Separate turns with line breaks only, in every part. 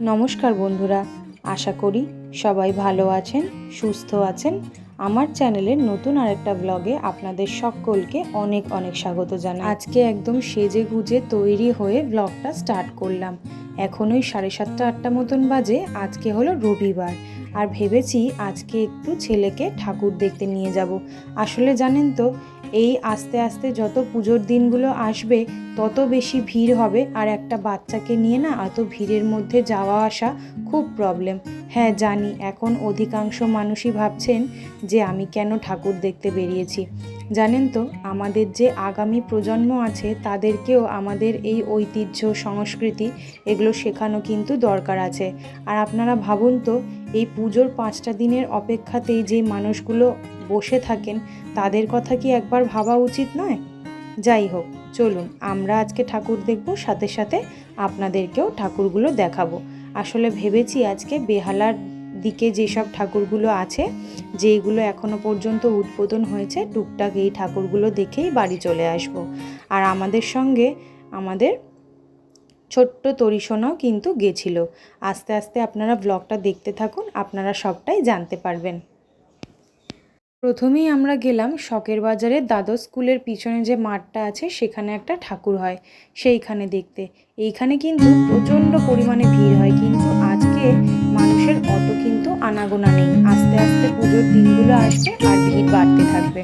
নমস্কার বন্ধুরা, আশা করি সবাই ভালো আছেন, সুস্থ আছেন। আমার চ্যানেলের নতুন আরেকটা ব্লগে আপনাদের সকলকে অনেক অনেক স্বাগত জানাই। আজকে একদম সেজে গুজে তৈরি হয়ে ব্লগটা স্টার্ট করলাম। এখনই সাড়ে সাতটা আটটা মতন বাজে, আজকে হলো রবিবার। আর ভেবেছি আজকে একটু ছেলেকে ঠাকুর দেখতে নিয়ে যাব। আসলে জানেন তো, এই আস্তে আস্তে যত পুজোর দিনগুলো আসবে, তত বেশি ভিড় হবে আর একটা বাচ্চাকে নিয়ে না এত ভিড়ের মধ্যে যাওয়া আসা খুব প্রবলেম হ্যাঁ জানি, এখন অধিকাংশ মানুষই ভাবছেন যে আমি কেন ঠাকুর দেখতে বেরিয়েছি। জানেন তো, আমাদের যে আগামী প্রজন্ম আছে, তাদেরকেও আমাদের এই ঐতিহ্য, সংস্কৃতি এগুলো শেখানো কিন্তু দরকার আছে। আর আপনারা ভাবুন তো এই পুজোর পাঁচটা দিনের অপেক্ষাতেই যে মানুষগুলো বসে থাকেন, তাদের কথা কি একবার ভাবা উচিত নয়? যাই হোক, চলুন, আমরা আজকে ঠাকুর দেখব, সাথে সাথে আপনাদেরকেও ঠাকুরগুলো দেখাবো। আসলে ভেবেছি আজকে বেহালার দিকে যেসব ঠাকুরগুলো আছে, যেইগুলো এখনও পর্যন্ত উদ্বোধন হয়েছে, টুকটাক এই ঠাকুরগুলো দেখেই বাড়ি চলে আসব। আর আমাদের সঙ্গে আমাদের ছোট্ট তরিশোনাও কিন্তু গেছিল। আস্তে আস্তে আপনারা ব্লগটা দেখতে থাকুন, আপনারা সবটাই জানতে পারবেন। প্রথমেই আমরা গেলাম শখের বাজারে দ্বাদশ স্কুলের পিছনে যে মাঠটা আছে, সেখানে একটা ঠাকুর হয়, সেইখানে দেখতে। এইখানে কিন্তু প্রচণ্ড পরিমাণে ভিড় হয়, কিন্তু আজকে মানুষের অত কিন্তু আনাগোনা নেই। আস্তে আস্তে পুজোর দিনগুলো আসবে আর ভিড় বাড়তে থাকবে।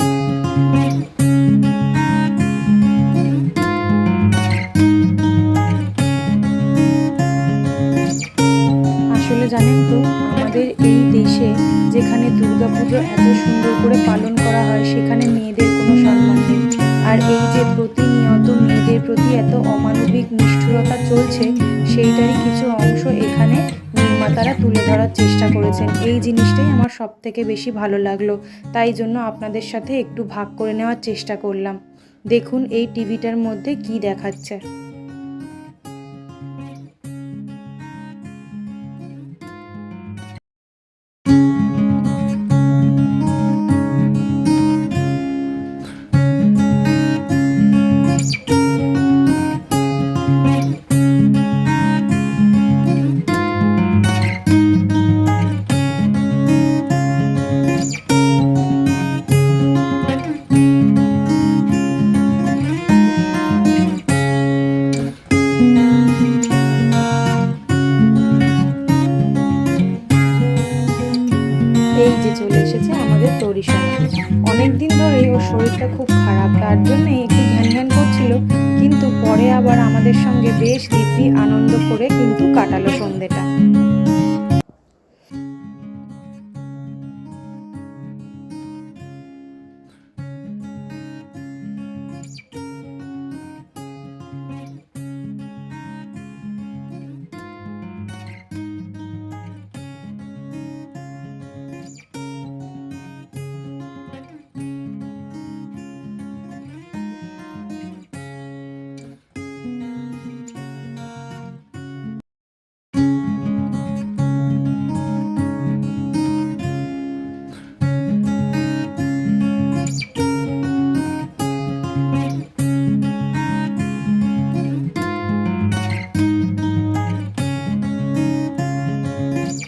জানেন তো, আমাদের এই দেশে যেখানে দুর্গাপুজো এত সুন্দর করে পালন করা হয়, সেখানে মেয়েদের কোনো সম্মান নেই। আর এই যে প্রতিনিয়ত মেয়েদের প্রতি এত অমানবিক নিষ্ঠুরতা চলছে, সেইটারই কিছু অংশ এখানে নির্মাতারা তুলে ধরার চেষ্টা করেছেন। এই জিনিসটাই আমার সব থেকে বেশি ভালো লাগল। তাই জন্য আপনাদের সাথে একটু ভাগ করে নেওয়ার চেষ্টা করলাম। দেখুন এই টিভিটার মধ্যে কি দেখাচ্ছে। চলে আমাদের তৈরি অনেক দিন ধরেই ওর শরীরটা খুব খারাপ, তার জন্যে একটু ঘ্যান ঘ্যান করছিল। কিন্তু পরে আবার আমাদের সঙ্গে বেশ দিব্যি আনন্দ করে কিন্তু কাটালো সন্ধেটা।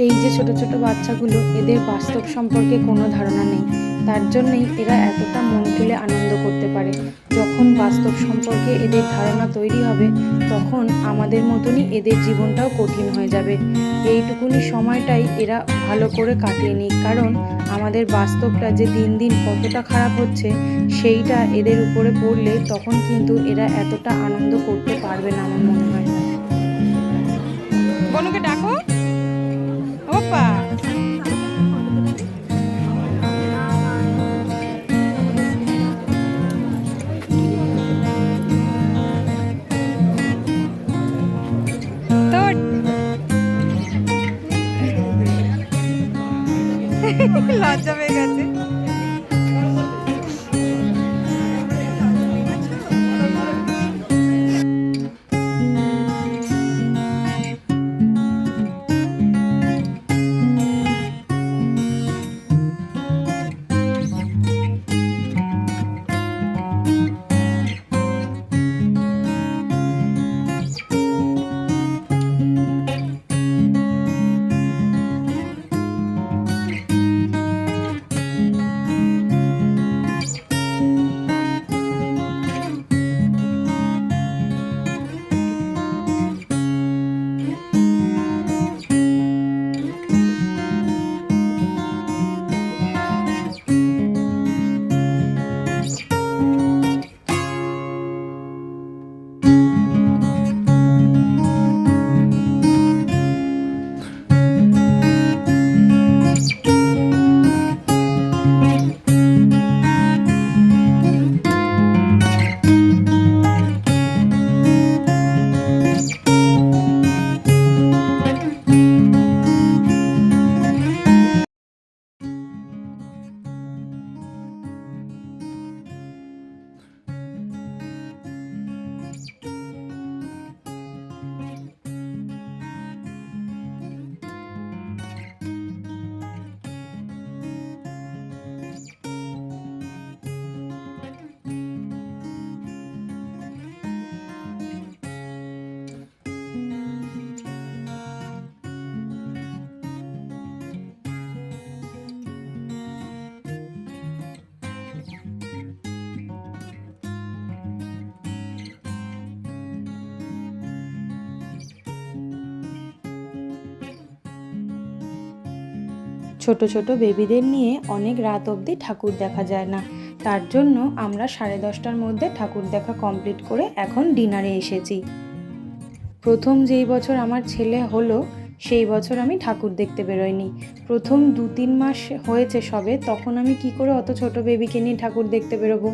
এই যে ছোট ছোট বাচ্চাগুলো, এদের বাস্তব সম্পর্কে কোনো ধারণা নেই। তার জন্যই এরা এতটা মন খুলে আনন্দ করতে পারে। যখন বাস্তব সম্পর্কে এদের ধারণা তৈরি হবে, তখন আমাদের মতনই এদের জীবনটাও কঠিন হয়ে যাবে। এইটুকুনি সময়টাই এরা ভালো করে কাটিয়ে নিক। কারণ আমাদের বাস্তবটা যে দিন দিন কতটা খারাপ হচ্ছে, সেইটা এদের উপরে পড়লে তখন কিন্তু এরা এতটা আনন্দ করতে পারবে না। আমার
লজ্জা পেয়ে গেছে।
ছোট ছোট বেবিদের নিয়ে অনেক রাত অবধি ঠাকুর দেখা যায় না। তার জন্য আমরা সাড়ে দশটার মধ্যে ঠাকুর দেখা কমপ্লিট করে এখন ডিনারে এসেছি। প্রথম যেই বছর আমার ছেলে হলো, সেই বছর আমি ঠাকুর দেখতে বেরোইনি। প্রথম দু তিন মাস হয়েছে সবে, তখন আমি কি করে অত ছোট বেবিকে নিয়ে ঠাকুর দেখতে বেরোবো?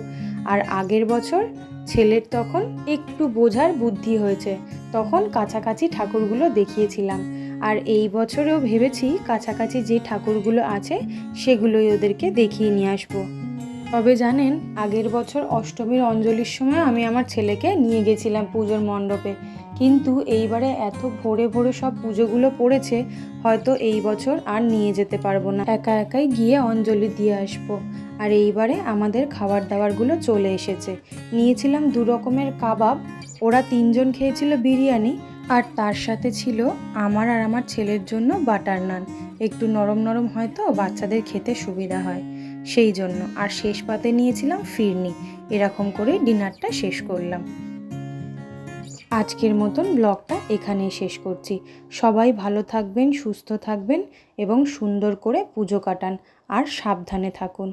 আর আগের বছর ছেলের তখন একটু বোঝার বুদ্ধি হয়েছে, তখন কাছাকাছি ঠাকুরগুলো দেখিয়েছিলাম। আর এই বছরেও ভেবেছি কাছাকাছি যে ঠাকুরগুলো আছে, সেগুলোই ওদেরকে দেখিয়ে নিয়ে আসব। তবে জানেন, আগের বছর অষ্টমীর অঞ্জলির সময় আমি আমার ছেলেকে নিয়ে গেছিলাম পুজোর মণ্ডপে। কিন্তু এইবারে এত ভোরে ভোরে সব পুজোগুলো পড়েছে, হয়তো এই বছর আর নিয়ে যেতে পারব না। একা একাই গিয়ে অঞ্জলি দিয়ে আসব। আর এইবারে আমাদের খাবার দাবারগুলো চলে এসেছে। নিয়েছিলাম দু রকমের কাবাব, ওরা তিনজন খেয়েছিল বিরিয়ানি আর তার সাথে ছিল আমার আর আমার ছেলের জন্য বাটার নান। একটু নরম নরম হয়তো বাচ্চাদের খেতে সুবিধা হয়। সেই জন্য আর শেষ পাতে নিয়েছিলাম ফিরনি। এরকম করে ডিনারটা শেষ করলাম। আজকের মতন ব্লগটা এখানেই শেষ করছি। সবাই ভালো থাকবেন, সুস্থ থাকবেন এবং সুন্দর করে পুজো কাটান আর সাবধানে থাকুন।